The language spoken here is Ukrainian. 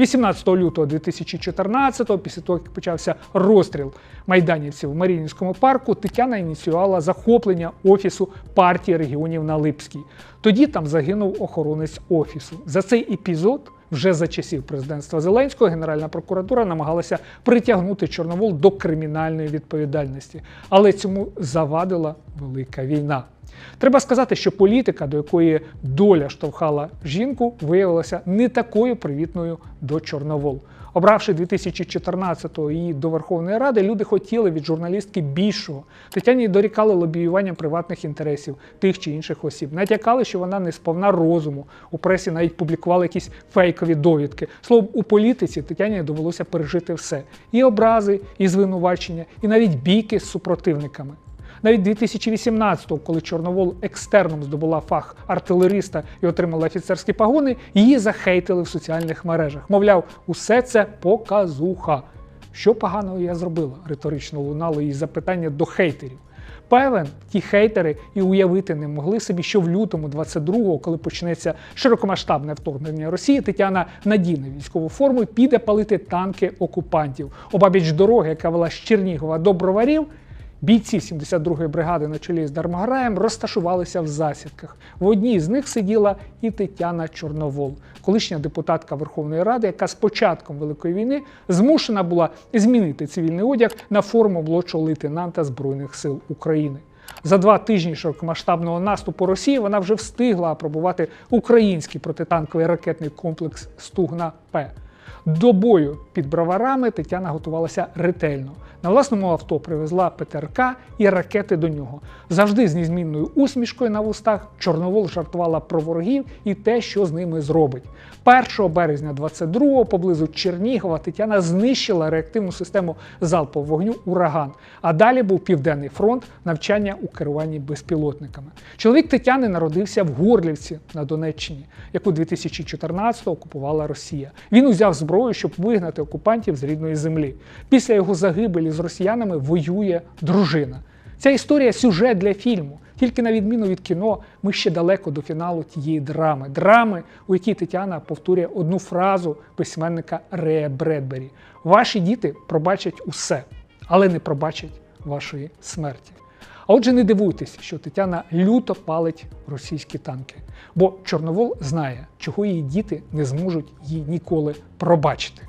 18 лютого 2014-го, після того, як почався розстріл майданівців в Маріїнському парку, Тетяна ініціювала захоплення офісу партії регіонів на Липській. Тоді там загинув охоронець офісу. За цей епізод. Вже за часів президентства Зеленського Генеральна прокуратура намагалася притягнути Чорновол до кримінальної відповідальності, але цьому завадила велика війна. Треба сказати, що політика, до якої доля штовхала жінку, виявилася не такою привітною до Чорновол. Обравши 2014-го її до Верховної Ради, люди хотіли від журналістки більшого. Тетяні дорікали лобіюванням приватних інтересів тих чи інших осіб. Натякали, що вона не сповна розуму. У пресі навіть публікували якісь фейкові довідки. Словом, у політиці Тетяні довелося пережити все: і образи, і звинувачення, і навіть бійки з супротивниками. Навіть 2018-го, коли Чорновол екстерном здобула фах артилериста і отримала офіцерські погони, її захейтили в соціальних мережах. Мовляв, усе це показуха. Що поганого я зробила? риторично лунало її запитання до хейтерів. Певен, ті хейтери і уявити не могли собі, що в лютому 22-го, коли почнеться широкомасштабне вторгнення Росії, Тетяна надіне військову форму піде палити танки окупантів. Обабіч дороги, яка вела з Чернігова до Броварів, Бійці 72-ї бригади на чолі з Дармограєм розташувалися в засідках. В одній з них сиділа і Тетяна Чорновол, колишня депутатка Верховної Ради, яка з початком Великої війни змушена була змінити цивільний одяг на форму молодшого лейтенанта Збройних сил України. За два тижні широкомасштабного наступу Росії вона вже встигла апробувати український протитанковий ракетний комплекс Стугна П. До бою під броварами Тетяна готувалася ретельно. На власному авто привезла ПТРК і ракети до нього. Завжди з незмінною усмішкою на вустах Чорновол жартувала про ворогів і те, що з ними зробить. 1 березня 22-го поблизу Чернігова Тетяна знищила реактивну систему залпового вогню Ураган. А далі був Південний фронт навчання у керуванні безпілотниками. Чоловік Тетяни народився в Горлівці на Донеччині, яку 2014-го окупувала Росія. Він узяв зброю, щоб вигнати окупантів з рідної землі. Після його загибелі з росіянами воює дружина. Ця історія сюжет для фільму. Тільки на відміну від кіно, ми ще далеко до фіналу тієї драми. Драми, у якій Тетяна повторює одну фразу письменника Рея Бредбері: Ваші діти пробачать усе, але не пробачать вашої смерті. А отже, не дивуйтесь, що Тетяна люто палить російські танки, бо Чорновол знає, чого її діти не зможуть їй ніколи пробачити.